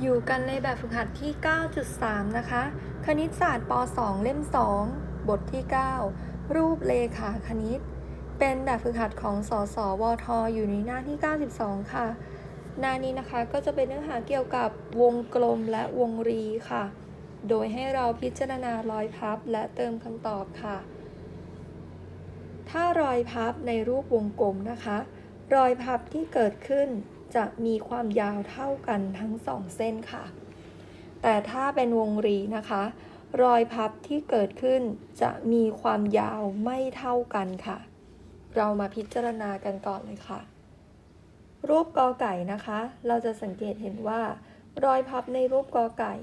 อยู่กันในแบบฝึกหัดที่ 9.3 นะคะ คณิตศาสตร์ป .2 เล่ม 2 บทที่ 9 รูปเลขาคณิต เป็นแบบฝึกหัดของสสวทอยู่ในหน้าที่ 92 ค่ะ หน้านี้นะคะก็จะเป็นเนื้อหาเกี่ยวกับวงกลมและวงรีค่ะ โดยให้เราพิจารณารอยพับและเติมคำตอบค่ะ ถ้ารอยพับในรูปวงกลมนะคะ รอยพับที่เกิดขึ้น จะมีความยาวเท่ากันทั้งสองเส้นค่ะ แต่ถ้าเป็นวงรีนะคะ รอยพับที่เกิดขึ้นจะมีความยาวไม่เท่ากันค่ะ เรามาพิจารณากันก่อนเลยค่ะ รูปกอไก่นะคะ เราจะสังเกตเห็นว่า รอยพับในรูปกอไก่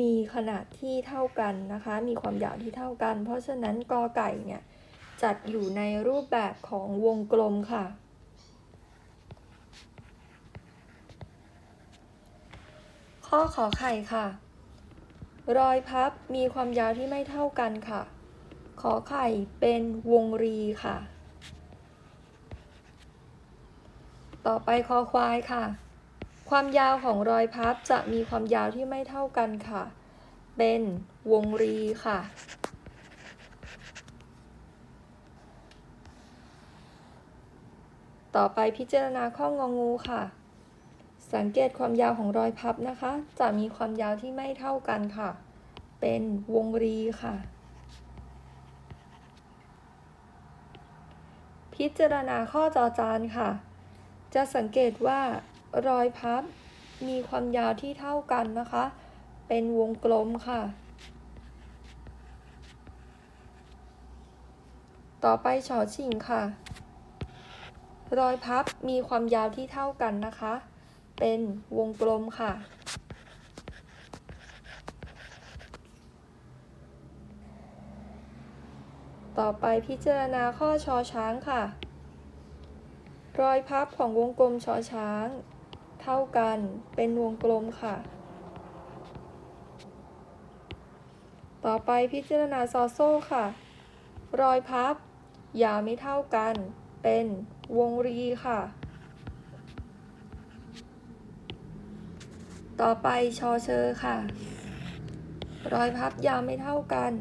มีขนาดที่เท่ากันนะคะ มีความยาวที่เท่ากัน เพราะฉะนั้นกอไก่เนี่ยจัดอยู่ในรูปแบบของวงกลมค่ะ ข้อขอไข่ค่ะ รอยพับมีความยาวที่ไม่เท่ากันค่ะ ขอไข่เป็นวงรีค่ะ ต่อไปคอควายค่ะ ความยาวของรอยพับจะมีความยาวที่ไม่เท่ากันค่ะ เป็นวงรีค่ะต่อไปพิจารณาข้ององูค่ะ สังเกตความยาวของรอยพับนะคะ จะมีความยาวที่ไม่เท่ากันค่ะ เป็นวงรีค่ะ พิจารณาข้อจอจานค่ะ จะสังเกตว่ารอยพับมีความยาวที่เท่ากันนะคะ เป็นวงกลมค่ะ ต่อไปชอชิงค่ะ รอยพับมีความยาวที่เท่ากันนะคะ เป็นวงกลมค่ะ ต่อไปพิจารณาข้อชอช้างค่ะ รอยพับของวงกลมชอช้าง เท่ากันเป็นวงกลมค่ะ ต่อไปพิจารณาซอโซ่ค่ะ รอยพับยาวไม่เท่ากัน เป็นวงรีค่ะ ต่อไปชอเชอค่ะ รอยพับยาวไม่เท่ากัน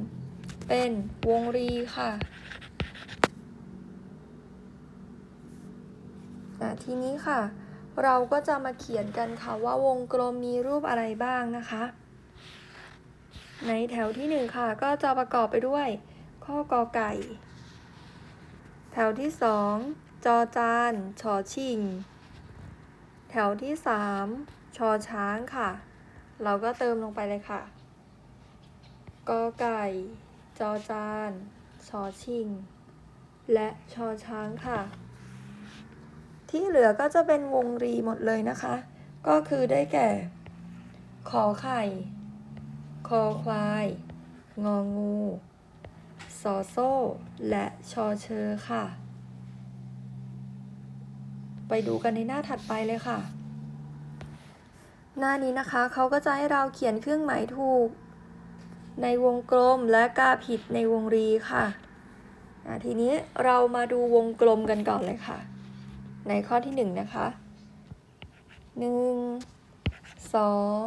เป็นวงรีค่ะอะทีนี้ค่ะ เราก็จะมาเขียนกันค่ะว่าวงกลมมีรูปอะไรบ้างนะคะ ในแถวที่หนึ่งค่ะ ก็จะประกอบไปด้วย ข้อกอไก่ แถวที่สองจอจานชอชิง แถวที่สาม ชอช้างค่ะ เราก็เติมลงไปเลยค่ะกอไก่ จอจานชอชิง และชอช้างค่ะ ที่เหลือก็จะเป็นวงรีหมดเลยนะคะ ก็คือได้แก่ ขอไข่ คอควาย งองูซอโซ่ และชอเชอค่ะ ไปดูกันในหน้าถัดไปเลยค่ะ หน้านี้นะคะเขาก็จะให้เราเขียนเครื่องหมายถูก ในวงกลมและกาผิดในวงรีค่ะทีนี้เรามาดูวงกลมกันก่อนเลยค่ะ ในข้อที่หนึ่งนะคะหนึ่งสอง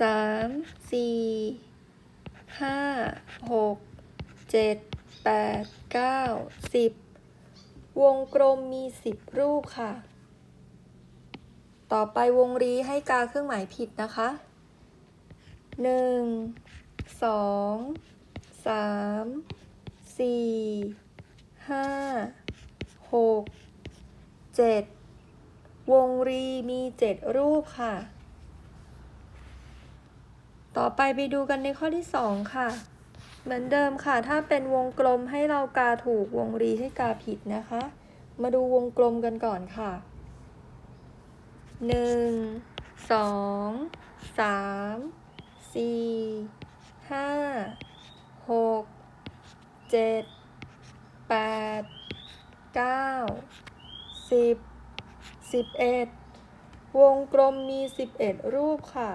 สามสี่ห้าหกเจ็ดแปดเก้าสิบวงกลมมีสิบรูปค่ะ ต่อไปวงรีให้กาเครื่องหมายผิดนะคะหนึ่งสองสามสี่ห้าหกเจ็ดวงรีมีเจ็ดรูปค่ะ ต่อไปไปดูกันในข้อที่สองค่ะ เหมือนเดิมค่ะ ถ้าเป็นวงกลมให้เรากาถูกวงรีให้กาผิดนะคะ มาดูวงกลมกันก่อนค่ะ หนึ่งสองสามสี่ห้าหกเจ็ดแปดเก้าสิบสิบเอ็ดวงกลมมีสิบเอ็ดรูปค่ะ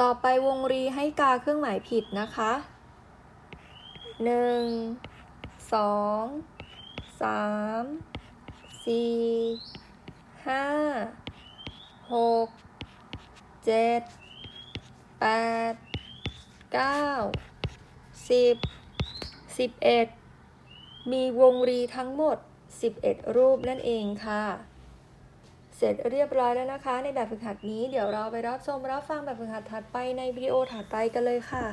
ต่อไปวงรีให้กาเครื่องหมายผิดนะคะหนึ่งสองสามสี่ ห้าหกเจ็ดแปดเก้าสิบสิบเอ็ดมีวงรีทั้งหมด 11 รูปนั่นเองค่ะ เสร็จเรียบร้อยแล้วนะคะ ในแบบฝึกหัดนี้เดี๋ยวเราไปรับชมรับฟังแบบฝึกหัดถัดไปในวิดีโอถัดไปกันเลยค่ะ